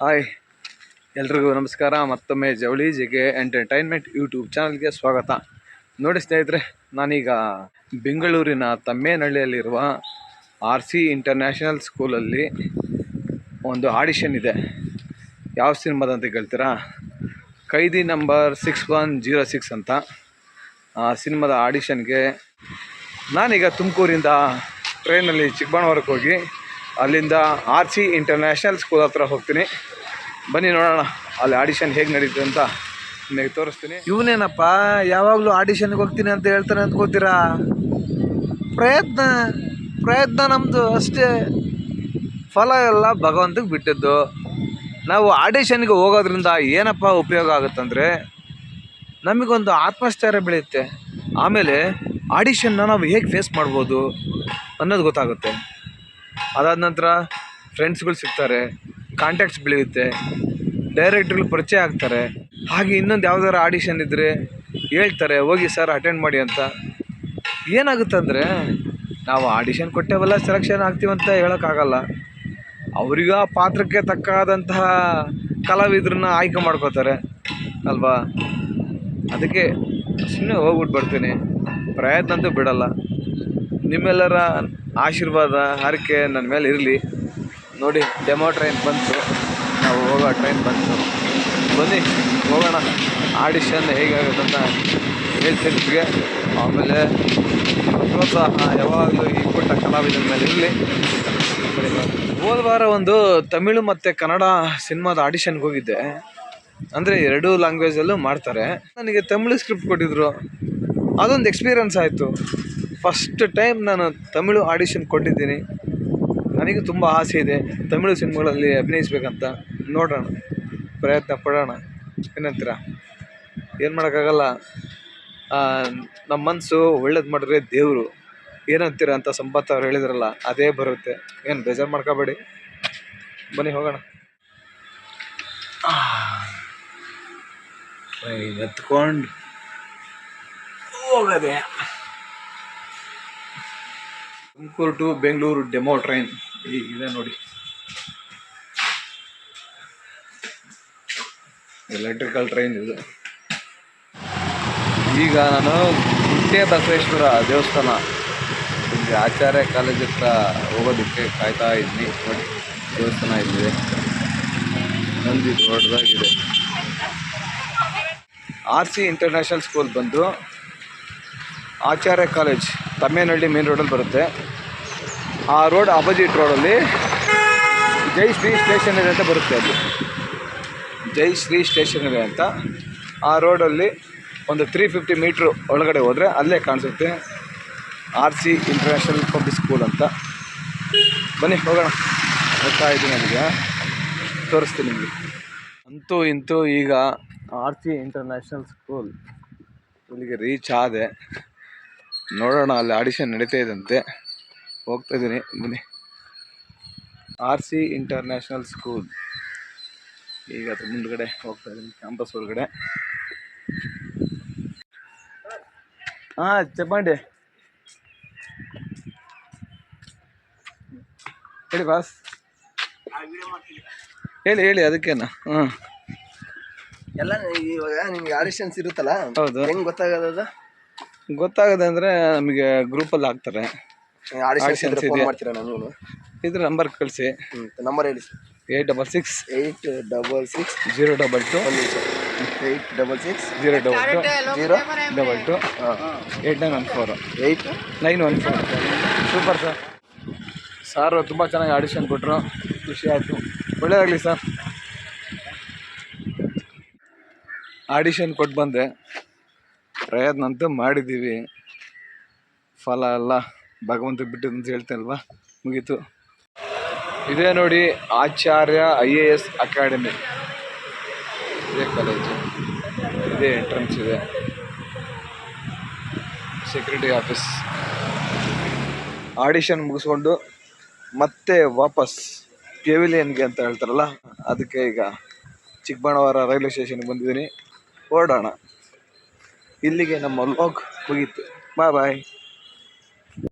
Hi. ಎಲ್ರಿಗೂ ನಮಸ್ಕಾರ. ಮತ್ತೊಮ್ಮೆ ಜವಳಿ ಜಿಗೆ ಎಂಟರ್ಟೈನ್ಮೆಂಟ್ ಯೂಟ್ಯೂಬ್ ಚಾನಲ್ಗೆ ಸ್ವಾಗತ. ನೋಡಿ ಸ್ನೇಹಿತರೆ, ನಾನೀಗ ಬೆಂಗಳೂರಿನ ತಮ್ಮೇನಹಳ್ಳಿಯಲ್ಲಿರುವ ಆರ್ ಸಿ ಇಂಟರ್ನ್ಯಾಷನಲ್ ಸ್ಕೂಲಲ್ಲಿ ಒಂದು ಆಡಿಷನ್ ಇದೆ. ಯಾವ ಸಿನಿಮಾದ ಅಂತ ಕೇಳ್ತೀರಾ? Kaidi number six one zero six ಅಂತ ಆ ಸಿನಿಮಾದ ಆಡಿಷನ್ಗೆ ನಾನೀಗ ತುಮಕೂರಿಂದ ಟ್ರೈನಲ್ಲಿ ಚಿಕ್ಕಬಳ್ಳಾಪುರಕ್ಕೆ ಹೋಗಿ ಅಲ್ಲಿಂದ ಆರ್ ಸಿ ಇಂಟರ್ನ್ಯಾಷನಲ್ ಸ್ಕೂಲ್ ಹತ್ರ ಹೋಗ್ತೀನಿ. ಬನ್ನಿ ನೋಡೋಣ, ಅಲ್ಲಿ ಆಡಿಷನ್ ಹೇಗೆ ನಡೀತದೆ ಅಂತ ನಿಮಗೆ ತೋರಿಸ್ತೀನಿ. ಇವನೇನಪ್ಪ, ಯಾವಾಗಲೂ ಆಡಿಷನ್ಗೆ ಹೋಗ್ತೀನಿ ಅಂತ ಹೇಳ್ತಾನೆ ಅಂದ್ಕೋತೀರಾ ಪ್ರಯತ್ನ ಪ್ರಯತ್ನ ನಮ್ಮದು ಅಷ್ಟೇ. ಫಲ ಎಲ್ಲ ಭಗವಂತಗೆ ಬಿಟ್ಟಿದ್ದು. ನಾವು ಆಡಿಷನ್ಗೆ ಹೋಗೋದ್ರಿಂದ ಏನಪ್ಪ ಉಪಯೋಗ ಆಗುತ್ತಂದರೆ ನಮಗೊಂದು ಆತ್ಮಸ್ಥೈರ್ಯ ಬೆಳೆಯುತ್ತೆ. ಆಮೇಲೆ ಆಡಿಷನ್ನ ನಾವು ಹೇಗೆ ಫೇಸ್ ಮಾಡ್ಬೋದು ಅನ್ನೋದು ಗೊತ್ತಾಗುತ್ತೆ. ಅದಾದ ನಂತರ ಫ್ರೆಂಡ್ಸ್ಗಳು ಸಿಗ್ತಾರೆ ಕಾಂಟ್ಯಾಕ್ಟ್ಸ್ ಬೆಳೆಯುತ್ತೆ ಡೈರೆಕ್ಟ್ರುಗಳು ಪರಿಚಯ ಆಗ್ತಾರೆ. ಹಾಗೆ ಇನ್ನೊಂದು ಯಾವ್ದಾದ್ರು ಆಡಿಷನ್ ಇದ್ದರೆ ಹೇಳ್ತಾರೆ, ಹೋಗಿ ಸರ್ ಅಟೆಂಡ್ ಮಾಡಿ ಅಂತ. ಏನಾಗುತ್ತಂದರೆ, ನಾವು ಆಡಿಷನ್ ಕೊಟ್ಟೇವಲ್ಲ ಸೆಲೆಕ್ಷನ್ ಆಗ್ತೀವಂತ ಹೇಳೋಕ್ಕಾಗಲ್ಲ. ಅವ್ರಿಗೆ ಆ ಪಾತ್ರಕ್ಕೆ ತಕ್ಕಾದಂತಹ ಕಲಾವಿದ್ರನ್ನ ಆಯ್ಕೆ ಮಾಡ್ಕೋತಾರೆ, ಅಲ್ವಾ? ಅದಕ್ಕೆ ಸುಮ್ಮನೆ ಹೋಗ್ಬಿಟ್ಟು ಬರ್ತೀನಿ. ಪ್ರಯತ್ನ ಅಂತೂ ಬಿಡಲ್ಲ. ನಿಮ್ಮೆಲ್ಲರ ಆಶೀರ್ವಾದ, ಹರಕೆ ನನ್ನ ಮೇಲೆ ಇರಲಿ. ನೋಡಿ ಡೆಮೋ ಟ್ರೈನ್ ಬಂತು. ನಾವು ಹೋಗೋ ಟ್ರೈನ್ ಬಂತು. ಬನ್ನಿ, ಹೋಗೋಣ. ಆಡಿಷನ್ ಹೇಗಾಗುತ್ತೆ ಅಂತ ಹೇಳ್ತೀನಿ ನಿಮಗೆ. ಆಮೇಲೆ ಪ್ರೋತ್ಸಾಹ ಯಾವಾಗಲೂ ಈ ಪುಟ್ಟ ಕಲಾವಿದನ ಮೇಲೆ ಇರಲಿ. ಹೋದ ವಾರ ಒಂದು ತಮಿಳು ಮತ್ತು ಕನ್ನಡ ಸಿನಿಮಾದ ಆಡಿಷನ್ಗೆ ಹೋಗಿದ್ದೆ. ಅಂದರೆ ಎರಡೂ ಲ್ಯಾಂಗ್ವೇಜಲ್ಲೂ ಮಾಡ್ತಾರೆ. ನನಗೆ ತಮಿಳು ಸ್ಕ್ರಿಪ್ಟ್ ಕೊಟ್ಟಿದ್ರು. ಅದೊಂದು ಎಕ್ಸ್ಪೀರಿಯನ್ಸ್ ಆಯಿತು. ಫಸ್ಟ್ ಟೈಮ್ ನಾನು ತಮಿಳು ಆಡಿಷನ್ ಕೊಟ್ಟಿದ್ದೀನಿ. ನನಗೆ ತುಂಬ ಆಸೆ ಇದೆ. ತಮಿಳು ಸಿನಿಮಾಗಳಲ್ಲಿ ಅಭಿನಯಿಸ್ಬೇಕಂತ. ನೋಡೋಣ. ಪ್ರಯತ್ನ ಪಡೋಣ. ಏನಂತೀರ? ಏನು ಮಾಡೋಕ್ಕಾಗಲ್ಲ. ನಮ್ಮ ಮನಸ್ಸು ಒಳ್ಳೇದು ಮಾಡಿದ್ರೆ ದೇವರು. ಏನಂತೀರ ಅಂತ ಸಂಪತ್ ಅವ್ರು ಹೇಳಿದ್ರಲ್ಲ, ಅದೇ ಬರುತ್ತೆ. ಏನು ಬೇಜಾರು ಮಾಡ್ಕೋಬೇಡಿ. ಬನ್ನಿ, ಹೋಗೋಣ. ಎತ್ಕೊಂಡು ಹೋಗದೆ. Tumakuru to Bengaluru demo train ಇದೆ ನೋಡಿ. ಎಲೆಕ್ಟ್ರಿಕಲ್ ಟ್ರೈನ್ ಇದು. ಈಗ ನಾನು ಗುಟ್ಟೆ ಬಸವೇಶ್ವರ ದೇವಸ್ಥಾನ. ಇಲ್ಲಿ ಆಚಾರ್ಯ ಕಾಲೇಜ್ ಹತ್ರ ಹೋಗೋದಕ್ಕೆ ಕಾಯ್ತಾ ಇದ್ದೀನಿ. ನೋಡಿ, ದೇವಸ್ಥಾನ ಇಲ್ಲಿದೆ. ನಂದಿ ದೊಡ್ಡದಾಗಿದೆ. ಆರ್ ಸಿ ಇಂಟರ್ನ್ಯಾಷನಲ್ ಸ್ಕೂಲ್ ಬಂದು ಆಚಾರ್ಯ ಕಾಲೇಜ್ ತಮ್ಮೇನಹಳ್ಳಿ ಮೇನ್ ರೋಡಲ್ಲಿ ಬರುತ್ತೆ. ಆ ರೋಡ್ ಅಪೋಸಿಟ್ ರೋಡಲ್ಲಿ ಜೈ ಶ್ರೀ ಸ್ಟೇಷನ್ ಇದೆ ಅಂತ ಬರುತ್ತೆ ಅಲ್ಲಿ ಜೈ ಶ್ರೀ ಸ್ಟೇಷನ್ ಇದೆ ಅಂತ. ಆ ರೋಡಲ್ಲಿ ಒಂದು ತ್ರೀ ಫಿಫ್ಟಿ ಮೀಟ್ರ್ ಒಳಗಡೆ ಹೋದರೆ ಅಲ್ಲೇ ಕಾಣಿಸುತ್ತೆ R C international public school ಅಂತ. ಬನ್ನಿ, ಹೋಗೋಣ. ಹೋಗ್ತಾ ಇದ್ದೀನಿ ನನಗೆ ತೋರಿಸ್ತೀನಿ ನಿಮಗೆ. ಅಂತೂ ಇಂತೂ ಈಗ ಆರ್ ಸಿ ಇಂಟರ್ನ್ಯಾಷನಲ್ ಸ್ಕೂಲ್ ಇಲ್ಲಿಗೆ ರೀಚ್ ಆದೆ. ನೋಡೋಣ, ಅಲ್ಲಿ ಆಡಿಷನ್ ನಡೀತಾ ಇದ್ದಂತೆ. ಹೋಗ್ತಾ ಇದ್ದೀನಿ ಬನ್ನಿ ಆರ್ ಸಿ ಇಂಟರ್ನ್ಯಾಷನಲ್ ಸ್ಕೂಲ್ ಈಗ ಅದ್ರ ಮುಂದ್ಗಡೆ ಹೋಗ್ತಾ ಇದ್ದೀನಿ ಕ್ಯಾಂಪಸ್ ಒಳಗಡೆ. ಹಾಂ ಚಪ್ಪಂಡಿ ಹೇಳಿ ಬಾಸ್ ಹೇಳಿ ಹೇಳಿ ಅದಕ್ಕೇನ? ಹಾಂ. ಎಲ್ಲ ಇವಾಗ ನಿಮ್ಗೆ ಆಡಿಷನ್ಸ್ ಇರುತ್ತಲ್ಲ? ಹೌದು. ಹೆಂಗೆ ಗೊತ್ತಾಗೋದು ಗೊತ್ತಾಗದೆ ಅಂದರೆ ನಮಗೆ ಗ್ರೂಪಲ್ಲಿ ಹಾಕ್ತಾರೆ. ಆಡಿಷನ್ಸ್ ಫೋನ್ ಮಾಡ್ತೀರಾ ನಾನು ಇದ್ರ ನಂಬರ್ ಕಳಿಸಿ. ನಂಬರ್ ಹೇಳಿ. Eight double six eight double six zero double two eight double six zero double two zero double two eight nine one four eight nine one four super sir ಸಾರು ತುಂಬ ಚೆನ್ನಾಗಿ audition ಕೊಟ್ಟರು ಖುಷಿ ಆಯಿತು. ಒಳ್ಳೆಯದಾಗಲಿ sir audition ಕೊಟ್ಟು ಬಂದೆ. ಪ್ರಯತ್ನ ಅಂತೂ ಮಾಡಿದ್ದೀವಿ. ಫಲ ಎಲ್ಲ ಭಗವಂತ ಬಿಟ್ಟು ಅಂತ ಹೇಳ್ತೇನಲ್ವಾ ಮುಗೀತು. ಇದೇ ನೋಡಿ Acharya I A S academy. ಇದೇ ಕಾಲೇಜು ಇದೇ ಎಂಟ್ರೆನ್ಸ್ ಇದೆ. ಸೆಕ್ಯೂರಿಟಿ ಆಫೀಸ್ ಆಡಿಷನ್ ಮುಗಿಸ್ಕೊಂಡು ಮತ್ತೆ ವಾಪಸ್ ಕೆವಿಲಿಯನ್ಗೆ ಅಂತ ಹೇಳ್ತಾರಲ್ಲ, ಅದಕ್ಕೆ ಈಗ ಚಿಕ್ಕಬಳ್ಳಾಪುರ ರೈಲ್ವೆ ಸ್ಟೇಷನ್ಗೆ ಬಂದಿದ್ದೀನಿ. ಓಡೋಣ ಇಲ್ಲಿಗೆ ನಮ್ಮ ಲೋಕ್ ಮುಗೀತು. ಬಾಯ್ ಬಾಯ್